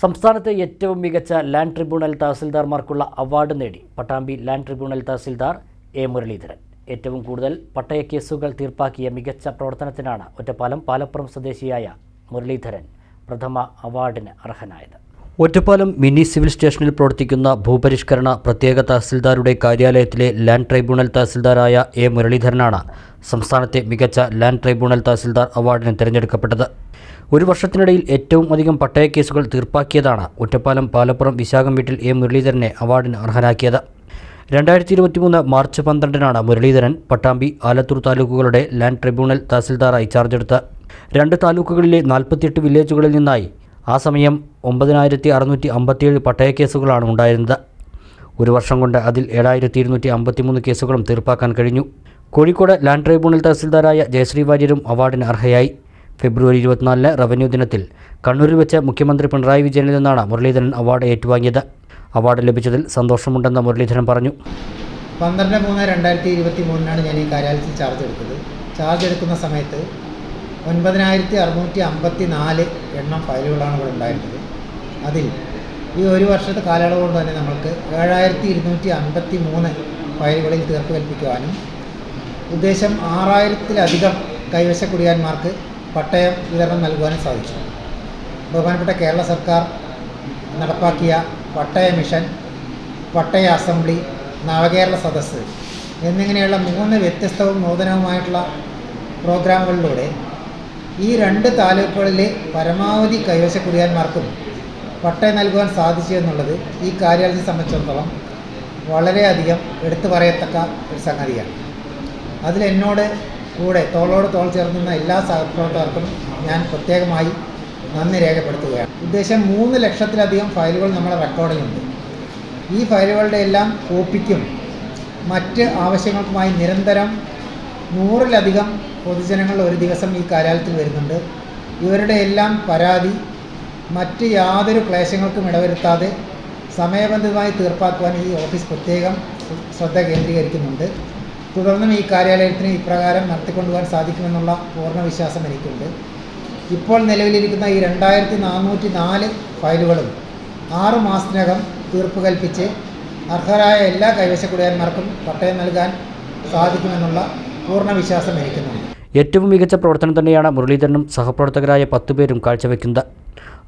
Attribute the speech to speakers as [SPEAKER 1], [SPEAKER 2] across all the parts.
[SPEAKER 1] സംസ്ഥാനത്തെ ഏറ്റവും മികച്ച ലാൻഡ് ട്രിബ്യൂണൽ തഹസിൽദാർമാർക്കുള്ള അവാർഡ് നേടി Pattambi land tribunal tahsildar A Muraleedharan. ഏറ്റവും കൂടുതൽ പട്ടയ കേസുകൾ തീർപ്പാക്കിയ മികച്ച പ്രവർത്തനത്തിനാണ് ഒറ്റപ്പാലം പാലപ്പുറം സ്വദേശിയായ മുരളീധരൻ പ്രഥമ അവാർഡിന് അർഹനായത്. ഒറ്റപ്പാലം മിനി സിവിൽ സ്റ്റേഷനിൽ പ്രവർത്തിക്കുന്ന ഭൂപരിഷ്കരണ പ്രത്യേക തഹസിൽദാരുടെ കാര്യാലയത്തിലെ ലാൻഡ് ട്രൈബ്യൂണൽ തഹസിൽദാരായ എ മുരളീധരനാണ് സംസ്ഥാനത്തെ മികച്ച ലാൻഡ് ട്രൈബ്യൂണൽ തഹസിൽദാർ അവാർഡിന് തിരഞ്ഞെടുക്കപ്പെട്ടത്. ഒരു വർഷത്തിനിടയിൽ ഏറ്റവും അധികം പട്ടയ കേസുകൾ തീർപ്പാക്കിയതാണ് ഒറ്റപ്പാലം പാലപ്പുറം വിശാഖം വീട്ടിൽ എ മുരളീധരനെ അവാർഡിന് അർഹനാക്കിയത്. രണ്ടായിരത്തി ഇരുപത്തിമൂന്ന് മാർച്ച് പന്ത്രണ്ടിനാണ് മുരളീധരൻ പട്ടാമ്പി ആലത്തൂർ താലൂക്കുകളുടെ ലാൻഡ് ട്രൈബ്യൂണൽ തഹസിൽദാറായി ചാർജെടുത്ത്. രണ്ട് താലൂക്കുകളിലെ നാൽപ്പത്തിയെട്ട് വില്ലേജുകളിൽ നിന്നായി ആ സമയം ഒമ്പതിനായിരത്തി അറുന്നൂറ്റി അമ്പത്തിയേഴ് പട്ടയ കേസുകളാണ് ഉണ്ടായിരുന്നത്. ഒരു വർഷം കൊണ്ട് അതിൽ ഏഴായിരത്തി ഇരുന്നൂറ്റി അമ്പത്തിമൂന്ന് കേസുകളും തീർപ്പാക്കാൻ കഴിഞ്ഞു. കോഴിക്കോട് ലാൻഡ് ട്രൈബ്യൂണൽ തഹസിൽദാരായ ജയശ്രീ വാര്യരും അവാർഡിന് അർഹയായി. ഫെബ്രുവരി ഇരുപത്തിനാലിന് റവന്യൂ ദിനത്തിൽ കണ്ണൂരിൽ വെച്ച് മുഖ്യമന്ത്രി പിണറായി വിജയനിൽ നിന്നാണ് മുരളീധരൻ അവാർഡ് ഏറ്റുവാങ്ങിയത്. അവാർഡ് ലഭിച്ചതിൽ സന്തോഷമുണ്ടെന്ന് മുരളീധരൻ പറഞ്ഞു.
[SPEAKER 2] പന്ത്രണ്ട് മൂന്ന് രണ്ടായിരത്തി ഇരുപത്തി മൂന്നിനാണ് ഞാൻ ഈ കാര്യാലയത്തിൽ ചാർജ് എടുത്തത്. ചാർജ് എടുക്കുന്ന സമയത്ത് ഒൻപതിനായിരത്തി അറുന്നൂറ്റി അമ്പത്തി നാല് എണ്ണം ഫയലുകളാണ് ഇവിടെ ഉണ്ടായിരുന്നത്. അതിൽ ഈ ഒരു വർഷത്തെ കാലയളവ് കൊണ്ട് തന്നെ നമ്മൾക്ക് ഏഴായിരത്തി ഇരുന്നൂറ്റി അൻപത്തി മൂന്ന് ഫയലുകളിൽ തീർപ്പ് കൽപ്പിക്കുവാനും ഉദ്ദേശം ആറായിരത്തിലധികം കൈവശ കുടിയാന്മാർക്ക് പട്ടയം വിതരണം നൽകുവാനും സാധിച്ചു. ബഹുമാനപ്പെട്ട കേരള സർക്കാർ നടപ്പാക്കിയ പട്ടയ മിഷൻ പട്ടയ അസംബ്ലി നവകേരള സദസ്സ് എന്നിങ്ങനെയുള്ള മൂന്ന് വ്യത്യസ്തവും നൂതനവുമായിട്ടുള്ള പ്രോഗ്രാമുകളിലൂടെ ഈ രണ്ട് താലൂക്കുകളിലെ പരമാവധി കൈവശ കുടിയാന്മാർക്കും പട്ടയം നൽകുവാൻ സാധിച്ചു എന്നുള്ളത് ഈ കാര്യാലയത്തെ സംബന്ധിച്ചിടത്തോളം വളരെയധികം എടുത്തു പറയത്തക്ക ഒരു സംഗതിയാണ്. അതിൽ എന്നോട് കൂടെ തോളോട് തോൾ ചേർന്നുന്ന എല്ലാ സഹപ്രവർത്തകർക്കും ഞാൻ പ്രത്യേകമായി നന്ദി രേഖപ്പെടുത്തുകയാണ്. ഉദ്ദേശം മൂന്ന് ലക്ഷത്തിലധികം ഫയലുകൾ നമ്മുടെ റെക്കോർഡിലുണ്ട്. ഈ ഫയലുകളുടെ എല്ലാം കോപ്പിക്കും മറ്റ് ആവശ്യങ്ങൾക്കുമായി നിരന്തരം നൂറിലധികം പൊതുജനങ്ങൾ ഒരു ദിവസം ഈ കാര്യാലയത്തിൽ വരുന്നുണ്ട്. ഇവരുടെ എല്ലാം പരാതി മറ്റ് യാതൊരു ക്ലേശങ്ങൾക്കും ഇടവരുത്താതെ സമയബന്ധിതമായി തീർപ്പാക്കുവാൻ ഈ ഓഫീസ് പ്രത്യേകം ശ്രദ്ധ കേന്ദ്രീകരിക്കുന്നുണ്ട്. തുടർന്നും ഈ കാര്യാലയത്തിന് ഇപ്രകാരം നടത്തിക്കൊണ്ടുപോകാൻ സാധിക്കുമെന്നുള്ള പൂർണ വിശ്വാസം എനിക്കുണ്ട്. ഇപ്പോൾ നിലവിലിരിക്കുന്ന ഈ രണ്ടായിരത്തി നാനൂറ്റി നാല് ഫയലുകളും ആറു മാസത്തിനകം തീർപ്പ് കൽപ്പിച്ച് അർഹരായ എല്ലാ കൈവശ കുടിയാന്മാർക്കും പട്ടയം നൽകാൻ സാധിക്കുമെന്നുള്ള പൂർണ വിശ്വാസം എനിക്കുന്നുണ്ട്
[SPEAKER 1] ഏറ്റവും മികച്ച പ്രവർത്തനം തന്നെയാണ് മുരളീധരനും സഹപ്രവർത്തകരായ പത്തു പേരും കാഴ്ചവെക്കുന്നത്.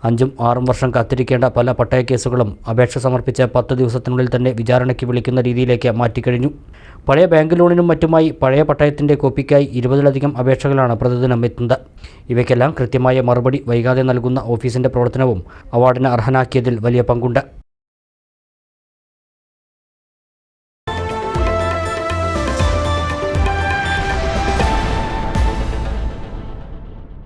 [SPEAKER 1] അഞ്ചും ആറും വർഷം കാത്തിരിക്കേണ്ട പല പട്ടയ കേസുകളും അപേക്ഷ സമർപ്പിച്ച പത്ത് ദിവസത്തിനുള്ളിൽ തന്നെ വിചാരണയ്ക്ക് വിളിക്കുന്ന രീതിയിലേക്ക് മാറ്റിക്കഴിഞ്ഞു. പഴയ ബാങ്ക് ലോണിനും മറ്റുമായി പഴയ പട്ടയത്തിന്റെ കോപ്പിക്കായി ഇരുപതിലധികം അപേക്ഷകളാണ് പ്രതിദിനം എത്തുന്നത്. ഇവയ്ക്കെല്ലാം കൃത്യമായ മറുപടി വൈകാതെ നൽകുന്ന ഓഫീസിന്റെ പ്രവർത്തനവും അവാർഡിന് അർഹനാക്കിയതിൽ വലിയ പങ്കുണ്ട്.